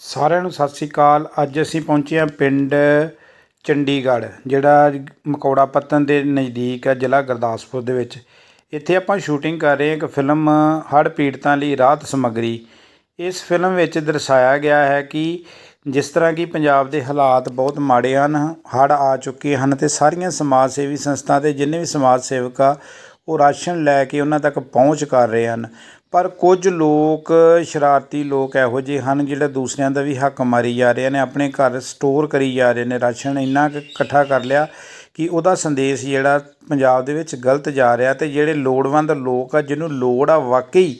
ਸਾਰਿਆਂ ਨੂੰ ਸਤਿ ਸ੍ਰੀ ਅਕਾਲ। ਅੱਜ ਅਸੀਂ ਪਹੁੰਚੇ ਹਾਂ ਪਿੰਡ ਚੰਡੀਗੜ੍ਹ, ਜਿਹੜਾ ਮਕੌੜਾ ਪੱਤਨ ਦੇ ਨਜ਼ਦੀਕ ਹੈ ਜ਼ਿਲ੍ਹਾ ਗੁਰਦਾਸਪੁਰ ਦੇ ਵਿੱਚ। ਇੱਥੇ ਆਪਾਂ ਸ਼ੂਟਿੰਗ ਕਰ ਰਹੇ ਹਾਂ ਇੱਕ ਫਿਲਮ, ਹੜ੍ਹ ਪੀੜਤਾਂ ਲਈ ਰਾਹਤ ਸਮੱਗਰੀ। ਇਸ ਫਿਲਮ ਵਿੱਚ ਦਰਸਾਇਆ ਗਿਆ ਹੈ ਕਿ ਜਿਸ ਤਰ੍ਹਾਂ ਕਿ ਪੰਜਾਬ ਦੇ ਹਾਲਾਤ ਬਹੁਤ ਮਾੜੇ ਹਨ, ਹੜ੍ਹ ਆ ਚੁੱਕੇ ਹਨ ਅਤੇ ਸਾਰੀਆਂ ਸਮਾਜ ਸੇਵੀ ਸੰਸਥਾ ਦੇ ਜਿੰਨੇ ਵੀ ਸਮਾਜ ਸੇਵਕ ਆ, ਉਹ ਰਾਸ਼ਨ ਲੈ ਕੇ ਉਹਨਾਂ ਤੱਕ ਪਹੁੰਚ ਕਰ ਰਹੇ ਹਨ। ਪਰ ਕੁਝ ਲੋਕ, ਸ਼ਰਾਰਤੀ ਲੋਕ ਇਹੋ ਜਿਹੇ ਹਨ ਜਿਹੜੇ ਦੂਸਰਿਆਂ ਦਾ ਵੀ ਹੱਕ ਮਾਰੀ ਜਾ ਰਹੇ ਨੇ, ਆਪਣੇ ਘਰ ਸਟੋਰ ਕਰੀ ਜਾ ਰਹੇ ਨੇ। ਰਾਸ਼ਨ ਇੰਨਾ ਕੁ ਇਕੱਠਾ ਕਰ ਲਿਆ ਕਿ ਉਹਦਾ ਸੰਦੇਸ਼ ਜਿਹੜਾ ਪੰਜਾਬ ਦੇ ਵਿੱਚ ਗਲਤ ਜਾ ਰਿਹਾ ਤੇ ਜਿਹੜੇ ਲੋੜਵੰਦ ਲੋਕ ਆ, ਜਿਹਨੂੰ ਲੋੜ ਆ ਵਾਕਈ,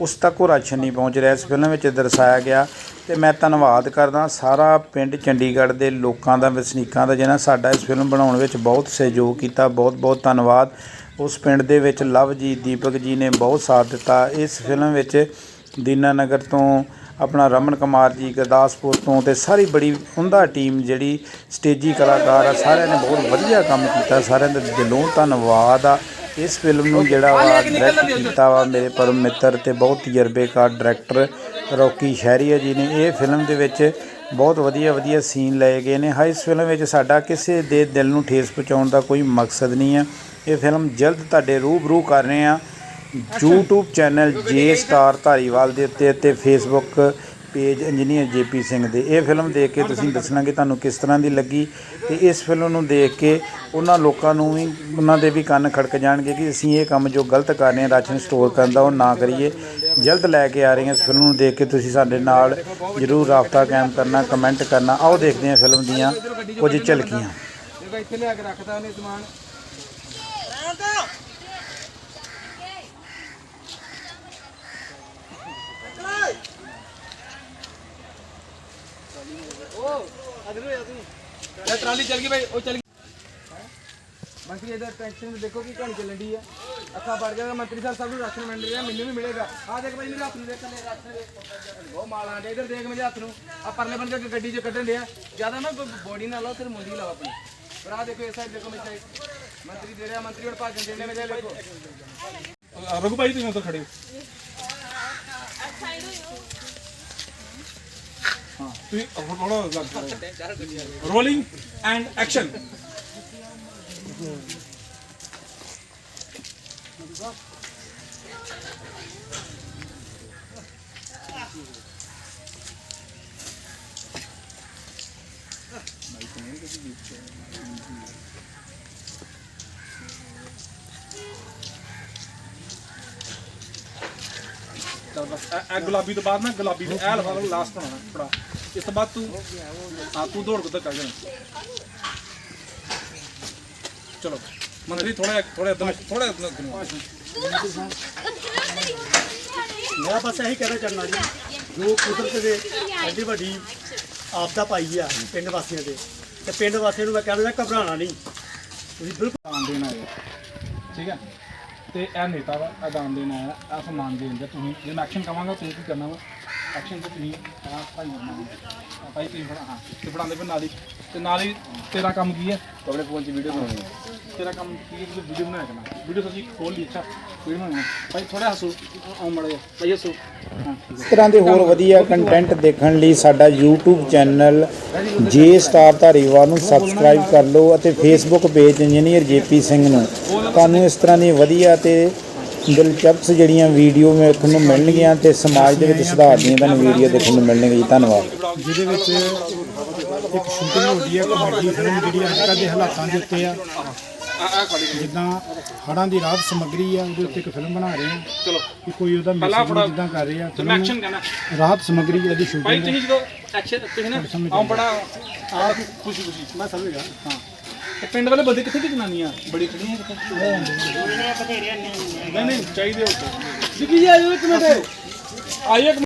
ਉਸ ਤੱਕ ਉਹ ਰਾਸ਼ਨ ਨਹੀਂ ਪਹੁੰਚ ਰਿਹਾ। ਇਸ ਫਿਲਮ ਵਿੱਚ ਦਰਸਾਇਆ ਗਿਆ ਤੇ ਮੈਂ ਧੰਨਵਾਦ ਕਰਦਾ ਸਾਰਾ ਪਿੰਡ ਚੰਡੀਗੜ੍ਹ ਦੇ ਲੋਕਾਂ ਦਾ, ਵਸਨੀਕਾਂ ਦਾ ਜਿਹਨਾਂ ਸਾਡਾ ਇਸ ਫਿਲਮ ਬਣਾਉਣ ਵਿੱਚ ਬਹੁਤ ਸਹਿਯੋਗ ਕੀਤਾ। ਬਹੁਤ ਬਹੁਤ ਧੰਨਵਾਦ। ਉਸ ਪਿੰਡ ਦੇ ਵਿੱਚ ਲਵ ਜੀ ਦੀਪਕ ਜੀ ਨੇ ਬਹੁਤ ਸਾਥ ਦਿੱਤਾ। ਇਸ ਫਿਲਮ ਵਿੱਚ ਦੀਨਾਨਗਰ ਤੋਂ ਆਪਣਾ ਰਮਨ ਕੁਮਾਰ ਜੀ, ਗੁਰਦਾਸਪੁਰ ਤੋਂ ਤੇ ਸਾਰੀ ਬੜੀ ਉਮਦਾ ਟੀਮ ਜਿਹੜੀ ਸਟੇਜੀ ਕਲਾਕਾਰ ਆ, ਸਾਰਿਆਂ ਨੇ ਬਹੁਤ ਵਧੀਆ ਕੰਮ ਕੀਤਾ। ਸਾਰਿਆਂ ਦਾ ਦਿਲੋਂ ਧੰਨਵਾਦ ਆ। ਇਸ ਫਿਲਮ ਨੂੰ ਜਿਹੜਾ ਵਾ ਡਾਇਰੈਕਟ ਕੀਤਾ ਵਾ ਮੇਰੇ ਪਰਮ ਮਿੱਤਰ ਤੇ ਬਹੁਤ ਤਜਰਬੇਕਾਰ ਡਾਇਰੈਕਟਰ ਰੌਕੀ ਸ਼ਹਿਰੀਆ ਜੀ ਨੇ। ਇਹ ਫਿਲਮ ਦੇ ਵਿੱਚ ਬਹੁਤ ਵਧੀਆ ਵਧੀਆ ਸੀਨ ਲਏ ਗਏ ਨੇ। ਹਾਂ ਇਸ ਫਿਲਮ ਵਿੱਚ ਸਾਡਾ ਕਿਸੇ ਦੇ ਦਿਲ ਨੂੰ ਠੇਸ ਪਹੁੰਚਾਉਣ ਦਾ ਕੋਈ ਮਕਸਦ ਨਹੀਂ ਹੈ ਇਹ ਫਿਲਮ ਜਲਦ ਤੁਹਾਡੇ ਰੂਬਰੂ ਕਰ ਰਹੇ ਆ। YouTube channel J star Dhariwal ਦੇ ਉੱਤੇ ਅਤੇ Facebook page engineer JP Singh ਦੇ। ਇਹ ਫਿਲਮ ਦੇਖ ਕੇ ਤੁਸੀਂ ਦੱਸਣਾ ਕਿ ਤੁਹਾਨੂੰ ਕਿਸ ਤਰ੍ਹਾਂ ਦੀ ਲੱਗੀ ਤੇ ਇਸ ਫਿਲਮ ਨੂੰ ਦੇਖ ਕੇ ਉਹਨਾਂ ਲੋਕਾਂ ਨੂੰ ਵੀ, ਉਹਨਾਂ ਦੇ ਵੀ ਕੰਨ ਖੜਕ ਜਾਣਗੇ ਕਿ ਅਸੀਂ ਇਹ ਕੰਮ ਜੋ ਗਲਤ ਕਰ ਰਹੇ ਹਾਂ ਰਾਸ਼ਨ ਸਟੋਰ ਕਰਨ ਦਾ ਉਹ ਨਾ ਕਰੀਏ। ਜਲਦ ਲੈ ਕੇ ਆ ਰਹੇ ਹਾਂ ਇਸ ਫਿਲਮ ਨੂੰ ਦੇਖ ਕੇ ਤੁਸੀਂ ਸਾਡੇ ਨਾਲ ਜਰੂਰ ਰਾਬਤਾ ਕਾਇਮ ਕਰਨਾ ਕਮੈਂਟ ਕਰਨਾ। ਆਓ ਦੇਖਦੇ ਹਾਂ ਫਿਲਮ ਦੀਆਂ ਕੁਝ ਝਲਕੀਆਂ। ਇੱਥੇ ਲਿਆ ਕੇ ਰੱਖਤਾ ਉਹਨੇ ਸਮਾਨ। ਇਹ ਟਰਾਲੀ ਚੱਲ ਗਈ ਭਾਈ ਉਹ ਚੱਲ ਗਈ। ਮੰਤਰੀ ਇਹਦਾ ਟੈਂਸ਼ਨ ਦੇਖੋ ਕੀ ਕਹਾਣੀ ਚੱਲਣ ਦੀ ਆ। ਅੱਖਾਂ ਪੜ ਜਾਏਗਾ ਮੰਤਰੀ ਸਾਹਿਬ ਸਭ ਨੂੰ ਰਾਸ਼ਨ ਮਿਲ ਰਿਹਾ ਮੈਨੂੰ ਵੀ ਮਿਲੇਗਾ। ਆ ਦੇਖ ਭਾਈ ਮੇਰੇ ਹੱਥ ਨੂੰ ਦੇਖ ਲੈ ਰਾਸ਼ਨ ਦੇ ਬਹੁਤ ਮਾਲ ਆਂਦੇ ਇਧਰ ਦੇਖ ਮੇਰੇ ਹੱਥ ਨੂੰ। ਆ ਪਰਲੇ ਬੰਦੇ ਅੱਗੇ ਗੱਡੀ 'ਚ ਕੱਢਣ ਡਿਆ। ਜ਼ਿਆਦਾ ਨਾ ਬੋਡੀ ਨਾ ਲਾਓ ਸਿਰ ਮੁੰਡੀ ਲਾਓ ਆਪਣੀ। ਪਰ ਆ ਦੇਖੋ ਇਸ ਸਾਈਡ ਦੇਖੋ ਮੇਰੇ ਸਾਈਡ ਮੰਤਰੀ ਦੇ ਰਿਹਾ ਮੰਤਰੀ ਹੁਣ ਭਾਜਣ ਦੇਣੇ ਮੇਰੇ ਦੇਖੋ। ਰਘੂ ਭਾਈ ਤੁਸੀਂ ਉੱਧਰ ਖੜੇ ਹੋ। ਹਾਂ ਤੁਸੀਂ ਥੋੜਾ ਲੱਗ ਰੋਲਿੰਗ ਐਂਡ ਐਕਸ਼ਨ ਚੱਲ ਬਸ ਇਹ ਇਹ ਇਹ ਤੋਂ ਬਾਅਦ ਤੂੰ ਹਾਂ ਤੂੰ ਦੌੜ ਕੇ ਚੱਲ ਜਾਣਾ। ਚਲੋ ਮੰਤਰੀ ਥੋੜਾ ਥੋੜਾ ਇਦਾਂ ਥੋੜਾ ਇਦਾਂ ਮੇਰਾ ਬਸ ਇਹੀ ਕਹਿਣਾ ਚਾਹੁੰਦਾ ਜੀ ਜੋ ਕੁਦਰਤ ਦੇ ਐਡੀ ਵੱਡੀ ਆਪਦਾ ਪਾਈ ਆ ਪਿੰਡ ਵਾਸੀਆਂ ਦੇ ਤੇ ਪਿੰਡ ਵਾਸੀਆਂ ਨੂੰ ਮੈਂ ਕਹਿੰਦਾ ਘਬਰਾਉਣਾ ਨਹੀਂ। ਤੁਸੀਂ ਬਿਲਕੁਲ ਦਾਨ ਦੇਣ ਆਏ ਠੀਕ ਹੈ? ਤੇ ਇਹ ਨੇਤਾ ਵਾ ਇਹ ਦਾਨ ਦੇਣ ਆਇਆ ਆ ਸਮਾਨ ਦੇਣ ਦੇ। ਤੁਸੀਂ ਜੇ ਮੈਂ ਐਕਸ਼ਨ ਕਵਾਂਗਾ ਤੁਸੀਂ ਕੀ ਕਰਨਾ ਵਾ? ਐਕਸ਼ਨ ਤੇ ਤੁਸੀਂ ਆ ਭਾਈ ਕਰਨਾ ਆ ਭਾਈ ਤੁਸੀਂ ਫੜਾ ਹਾਂ ਤੇ ਫੜਾਉਂਦੇ ਫਿਰ ਨਾਲ ਹੀ। ਤੇ ਨਾਲ ਹੀ ਤੇਰਾ ਕੰਮ ਕੀ ਹੈ? ਆਪਣੇ ਫੋਨ 'ਚ ਵੀਡੀਓ ਬਣਾਉਣੀ ਹੈ। ਤੇਰਾ ਕੰਮ ਕੀ ਹੈ? ਕਿ ਵੀਡੀਓ ਬਣਾਇਆ ਕਰਨਾ। ਵੀਡੀਓ ਤੁਸੀਂ ਖੋਲ ਲਈ ਅੱਛਾ। ਵੀਡੀਓ ਬਣਾਉਣੀ ਭਾਈ ਥੋੜਾ ਹੱਸੋ। ਆਉ ਮੜਾ ਭਾਈ ਹੱਸੋ। ਹਾਂ। ਠੀਕ ਹੈ ਇਸ ਤਰ੍ਹਾਂ ਦੇ ਹੋਰ ਵਧੀਆ ਕੰਟੈਂਟ ਦੇਖਣ ਲਈ ਸਾਡਾ YouTube channel J star Dhariwal ਨੂੰ ਸਬਸਕ੍ਰਾਈਬ ਕਰ ਲਓ ਅਤੇ Facebook page engineer JP Singh ਨੂੰ। ਤੁਹਾਨੂੰ ਇਸ ਤਰ੍ਹਾਂ ਦੀਆਂ ਵਧੀਆ ਤੇ ਦਿਲਚਸਪ ਜਿਹੜੀਆਂ ਵੀਡੀਓ ਵੇਖਣ ਨੂੰ ਮਿਲਣਗੀਆਂ ਤੇ ਸਮਾਜ ਦੇ ਵਿੱਚ ਸੁਧਾਰ ਦੀਆਂ ਤੁਹਾਨੂੰ ਵੀਡੀਓ ਦੇਖਣ ਨੂੰ ਮਿਲਣਗੀਆਂ ਜੀ ਧੰਨਵਾਦ। ਜਿਹਦੇ ਵਿੱਚ ਇੱਕ ਸ਼ੂਟਿੰਗ ਹੁੰਦੀ ਹੈ ਕਮੇਡੀ ਫਿਲਮ ਜਿਹੜੀ ਅੱਜ ਕੱਲ੍ਹ ਦੇ ਹਾਲਾਤਾਂ ਦੇ ਉੱਤੇ ਆ। ਜਿੱਦਾਂ ਹੜਾਂ ਦੀ ਰਾਹਤ ਸਮੱਗਰੀ ਆ ਉਹਦੇ ਉੱਤੇ ਇੱਕ ਫਿਲਮ ਬਣਾ ਰਹੇ ਆ। ਚਲੋ ਕਿ ਕੋਈ ਉਹਦਾ ਮੈਸੇਜ ਜਿੱਦਾਂ ਕਰ ਰਹੇ ਆ ਮੈਂ ਫਿਲਮ ਐਕਸ਼ਨ ਕਹਿਣਾ ਰਾਹਤ ਸਮੱਗਰੀ ਇਹਦੀ ਭਾਈ ਸ਼ੂਟਿੰਗ ਤੁਸੀਂ ਜਦੋਂ ਐਕਸ਼ਨ ਤੁਸੀਂ ਨਾ ਆਉ ਬੜਾ ਆ। ਖੁਸ਼ੀ ਖੁਸ਼ੀ ਮੈਂ ਸਮਝੇਗਾ ਹਾਂ। ਤੇ ਪਿੰਡ ਵਾਲੇ ਬੰਦੇ ਕਿੱਥੇ ਕਿ ਜਨਾਨੀਆਂ ਬੜੀ ਖੜੀਆਂ ਕਿੱਥੇ? ਨਹੀਂ ਨਹੀਂ ਚਾਹੀਦੇ ਹੋ ਜੀ ਜੀ ਆਇਓ ਇੱਕ ਮਿੰਟ। ਆਇਓ ਇੱਕ